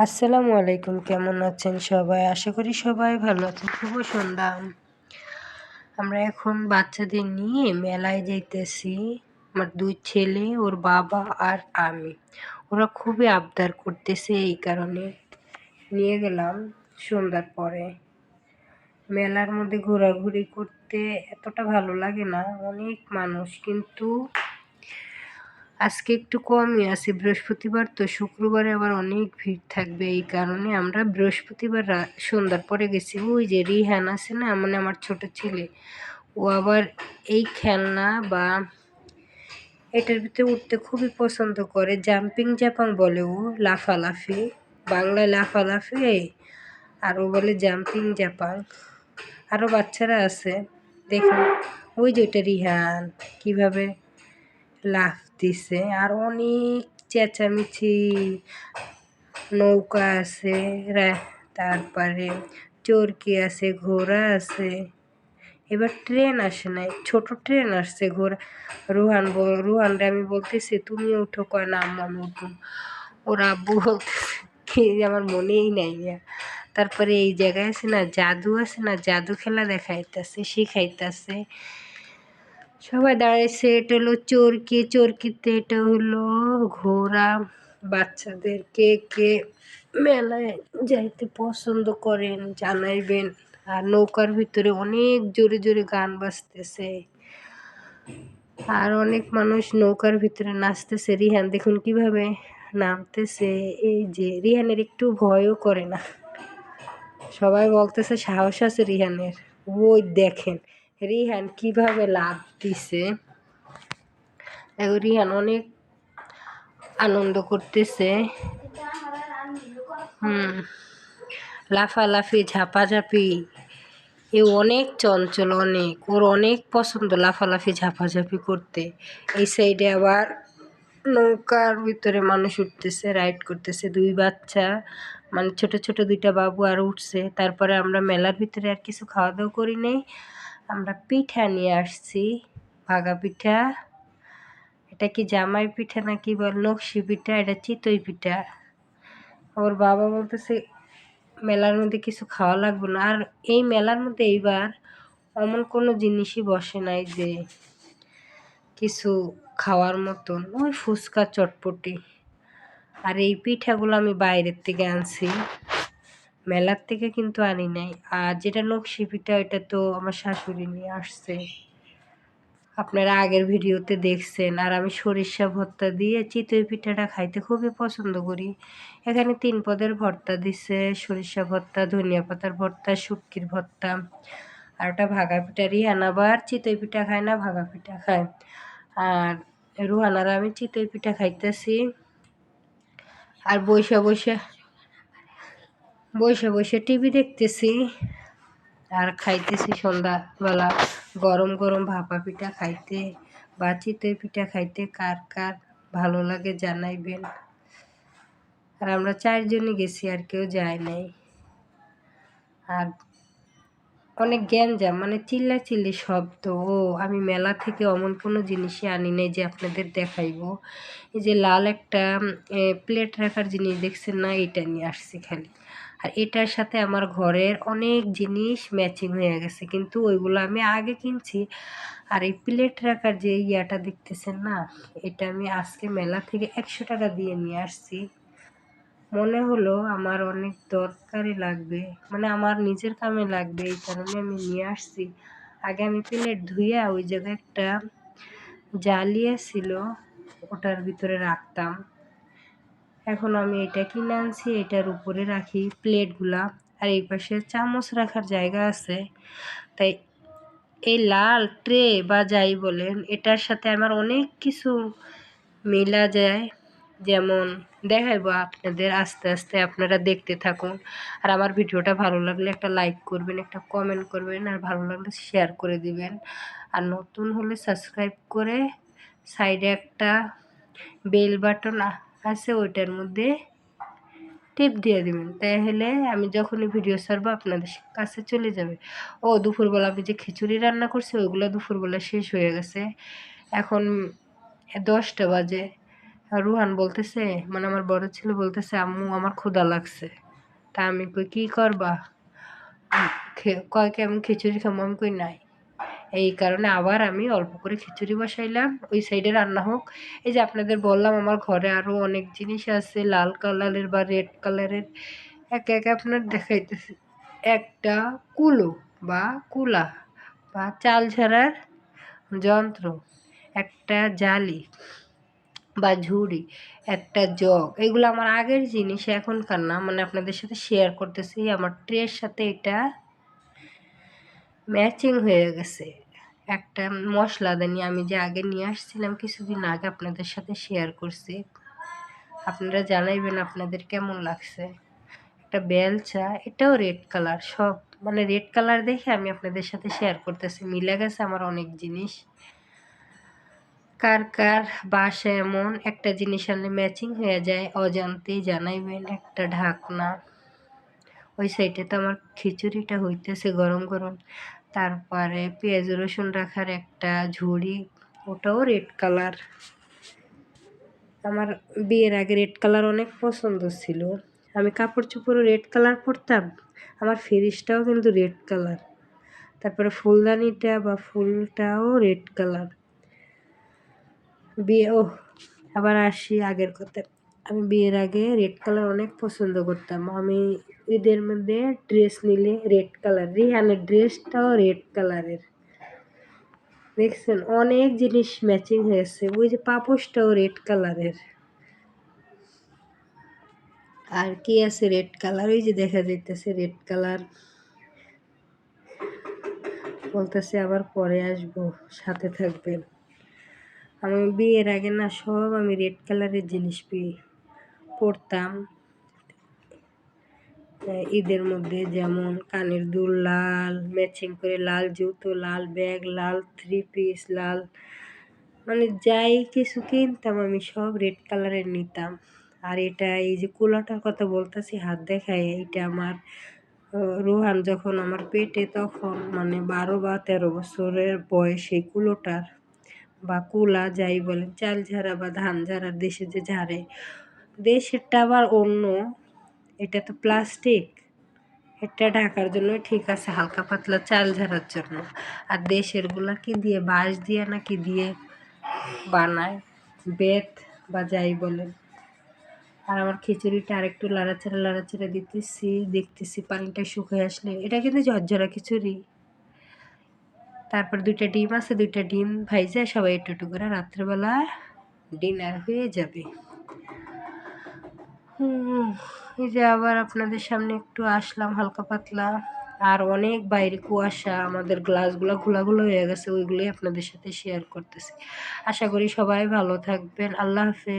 আসসালামু আলাইকুম, কেমন আছেন সবাই? আশা করি সবাই ভালো আছেন। শুভ সন্ধ্যা। আমরা এখন বাচ্চাদের নিয়ে মেলায় যাইতেছি। আমার দুই ছেলে, ওর বাবা আর আমি। ওরা খুবই আবদার করতেছে এই কারণে। নিয়ে গেলাম সন্ধ্যার পরে। মেলার মধ্যে ঘোরাঘুরি করতে এতটা ভালো লাগে না। অনেক মানুষ, কিন্তু আজকে একটু কমই আছে। বৃহস্পতিবার তো শুক্রবারে আবার অনেক ভিড় থাকবে। এই কারণে আমরা বৃহস্পতিবার সন্ধ্যার পরে গেছি। ওই যে রিহান আছে না মানে আমার ছোট ছেলে। ও আবার এই খেলনা বা এটার ভিতরে উঠতে খুবই পছন্দ করে। জাম্পিং জাপাং বলে ও, লাফালাফি। বাংলায় লাফালাফি। আর ও বলে জাম্পিং জাপাং। আরও বাচ্চারা আছে। দেখুন। ওই যে ওটা রিহান। কীভাবে লাফ দিছে, আর অনেক চেঁচামেচি নৌকা আছে তারপরে চরকি আছে, ঘোড়া আছে। এবার ট্রেন আসে নাই, ছোট ট্রেন আসছে ঘোড়া। রুহান রুহানরে আমি বলতেছি, তুমি উঠো। কয়, না, আম্মা, আমি উঠবো ওর আব্বু বলতেছে আমার মনেই নাই তারপরে এই জায়গায় আছে না, জাদু আছে না, জাদু খেলা দেখাইতেছে, শিখাইতেছে। সবাই দাঁড়িয়েছে এটা হলো, চরকি, চরকিতে এটা হলো ঘোড়া। বাচ্চাদের কে কে মেলায় যাইতে পছন্দ করেন, জানাইবেন। আর নৌকার ভিতরে অনেক জোরে জোরে গান বাজতেছে। আর অনেক মানুষ নৌকার ভিতরে নাচতেছে। রিহান, দেখুন কীভাবে নামতেছে। এই যে, রিহানের একটু ভয়ও করে না। সবাই বলতেছে সাহস আছে রিহানের। ওই দেখেন রিহান কীভাবে লাভ দিছে? দেখো, রিহান অনেক আনন্দ করতেছে। হুম, লাফালাফি, ঝাপাঝাপি। এ অনেক চঞ্চল, অনেক। ওর অনেক পছন্দ লাফালাফি, ঝাপাঝাপি করতে। এই সাইডে আবার নৌকার ভিতরে মানুষ উঠতেছে রাইড করতেছে। দুই বাচ্চা মানে ছোট ছোট দুইটা বাবু আর উঠছে। তারপরে আমরা মেলার ভিতরে আর কিছু খাওয়া দাওয়া করি নেই। আমরা পিঠা নিয়ে আসছি, ভাগা পিঠা। এটা কি জামাই পিঠা না কি বল নকশি পিঠা? এটা চিতই পিঠা। ওর বাবা বলতেছে, মেলার মধ্যে কিছু খাওয়া লাগবে না। আর এই মেলার মধ্যে এইবার এমন কোনো জিনিসই বসে নাই যে কিছু খাওয়ার মতন। ওই ফুচকা চটপটি। আর এই পিঠাগুলো আমি বাইরের থেকে আনছি। মেলার থেকে কিন্তু আনি নাই। আর যেটা নকশি পিঠা ওইটা তো আমার শাশুড়ি নিয়ে আসছে। আপনারা আগের ভিডিওতে দেখছেন। আর আমি সরিষা ভর্তা দিয়ে চিতই পিঠাটা খাইতে খুবই পছন্দ করি। এখানে তিন পদের ভর্তা দিছে। সরিষা ভর্তা, ধনিয়া পাতার ভর্তা, শুটকির ভর্তা। আর ওটা ভাগা পিঠা, রিহান আবার চিতই পিঠা খায় না, ভাগা পিঠা খায়। আর রুহানার আমি চিতই পিঠা খাইতেছি। আর বৈশা বৈশা বসে বসে টিভি দেখতেছি আর খাইতেছি সন্ধ্যাবেলা গরম গরম ভাপা পিঠা খাইতে বা চিতই পিঠা খাইতে কার কার ভালো লাগে জানাইবেন। আর আমরা চারজনই গেছি, আর কেউ যায় নাই। আর অনেক গ্যাঞ্জাম মানে চিল্লা চিল্লি শব্দ। ও, আমি মেলা থেকে অমন কোনো জিনিসই আনি নাই যে আপনাদের দেখাইব। এই যে লাল একটা প্লেট রাখার জিনিস দেখছেন না এটা নিয়ে আসছি খালি। আর এটার সাথে আমার ঘরের অনেক জিনিস ম্যাচিং হয়ে গেছে। কিন্তু ওইগুলো আমি আগে কিনছি। আর এই প্লেট রাখার যে ইয়াটা দেখতেছেন না, এটা আমি আজকে মেলা থেকে একশো টাকা দিয়ে নিয়ে আসছি। মনে হলো আমার অনেক দরকারি লাগবে। মানে আমার নিজের কামে লাগবে, এই কারণে আমি নিয়ে আসছি। আগে আমি প্লেট ধুইয়া ওই জায়গায় একটা জ্বালিয়ে ছিল, ওটার ভিতরে রাখতাম। এখন আমি এটা কিনে আনছি, এটার উপরে রাখি প্লেটগুলা। আর এই পাশে চামচ রাখার জায়গা আছে। তাই এই লাল ট্রে বা যাই বলেন, এটার সাথে আমার অনেক কিছু মেলা যায়। যেমন দেখাইবো আপনাদের আস্তে আস্তে আপনারা দেখতে থাকুন। আর আমার ভিডিওটা ভালো লাগলে একটা লাইক করবেন, একটা কমেন্ট করবেন, আর ভালো লাগলে শেয়ার করে দিবেন। আর নতুন হলে সাবস্ক্রাইব করে সাইডে একটা বেল বাটন আছে ওইটার মধ্যে টিপ দিয়ে দেবেন। তাহলে আমি যখনই ভিডিও ছাড়বো আপনাদের কাছে চলে যাবে। ও, দুপুরবেলা আমি যে খিচুড়ি রান্না করছি, ওইগুলো দুপুরবেলা শেষ হয়ে গেছে। এখন দশটা বাজে। রুহান বলতেছে মানে আমার বড় ছেলে বলতেছে, আম্মু, আমার ক্ষুধা লাগছে। তা আমি কই, কী করবা? খে- কয় কি আমি খিচুড়ি খাব আমি কই, নাই। এই কারণে আবার আমি অল্প করে খিচুড়ি বসাইলাম। ওই সাইডে রান্না হোক। এই যে আপনাদের বললাম, আমার ঘরে আরও অনেক জিনিস আছে, লাল কালারের বা রেড কালারের। একে একে আপনার দেখাইতেছি। একটা কুলো বা কুলা বা চাল ঝাড়ার যন্ত্র, একটা জালি বা ঝুড়ি, একটা জগ। এগুলো আমার আগের জিনিস, এখনকার না। মানে আপনাদের সাথে শেয়ার করতেছি। আমার ট্রের সাথে এটা ম্যাচিং হয়ে গেছে। একটা মশলাদানি আমি যে আগে নিয়ে আসছিলাম কিছুদিন আগে আপনাদের সাথে শেয়ার করছি। আপনারা জানাইবেন আপনাদের কেমন লাগছে। একটা বেলচা এটাও রেড কালার সব মানে রেড কালার দেখে আমি আপনাদের সাথে শেয়ার করতেছি। মিলে গেছে আমার অনেক জিনিস। কার কার বাসা এমন একটা জিনিস আনলে ম্যাচিং হয়ে যায়, অজান্তেই জানাইবেন একটা ঢাকনা। ওই সাইডে তো আমার খিচুড়িটা হইতেছে গরম গরম। তারপরে পেঁয়াজ রসুন রাখার একটা ঝুড়ি, ওটাও রেড কালার আমার বিয়ের আগে রেড কালার অনেক পছন্দ ছিল। আমি কাপড় চোপড়ও রেড কালার পরতাম, আমার ফ্রিজটাও কিন্তু রেড কালার তারপরে ফুলদানিটা বা ফুলটাও রেড কালার বিয়ে ও আবার আসি আগের কথা আমি বিয়ের আগে রেড কালার অনেক পছন্দ করতাম। আমি ঈদের মধ্যে ড্রেস নিলে রেড কালার রিহানের ড্রেসটাও রেড কালারের দেখছেন, অনেক জিনিস ম্যাচিং হয়েছে। ওই যে পাপোশটাও রেড কালারের আর কি আছে রেড কালার ওই যে দেখা যাইতেছে রেড কালার বলতেছে আবার পরে আসব, সাথে থাকবেন। আমি বিয়ের আগে না সব আমি রেড কালারের জিনিস পেয়ে পরতাম। ঈদের মধ্যে যেমন কানের দুল লাল, ম্যাচিং করে লাল জুতো, লাল ব্যাগ, লাল থ্রি পিস লাল মানে যাই কিছু কিনতাম আমি সব রেড কালারের নিতাম। আর এটা এই যে কুলাটার কথা বলতেছি, হাত দেখায়, এটা আমার রোহান যখন আমার পেটে তখন মানে বারো বা তেরো বছরের বয়স এই কুলোটার বা কুলা যাই বলেন, চাল ঝাড়া বা ধান ঝাড়ার দেশে যে ঝাড়ে দেশেরটা আবার অন্য। এটা তো প্লাস্টিক এটা ঢাকার জন্য ঠিক আছে, হালকা পাতলা চাল ঝাড়ার জন্য। আর দেশেরগুলা কি দিয়ে, বাঁশ দিয়ে নাকি দিয়ে বানায়? বেত বা যাই বলেন। আর আমার খিচুড়িটা আরেকটু লাড়াচাড়া লাড়াচাড়া দিতেছি, দেখতেছি পানিটা শুকিয়ে আসলে। এটা কিন্তু ঝরঝরা খিচুড়ি। তারপর দুইটা ডিম আছে, দুইটা ডিম ভাইজা, সবাই একটু করে রাত্রেবেলা ডিনার হয়ে যাবে। এই যে আবার আপনাদের সামনে একটু আসলাম হালকা পাতলা। আর অনেক বাইরে কুয়াশা, আমাদের গ্লাসগুলো ঘোলাগুলো হয়ে গেছে, ওইগুলোই আপনাদের সাথে শেয়ার করতেছি। আশা করি সবাই ভালো থাকবেন। আল্লাহ হাফেজ।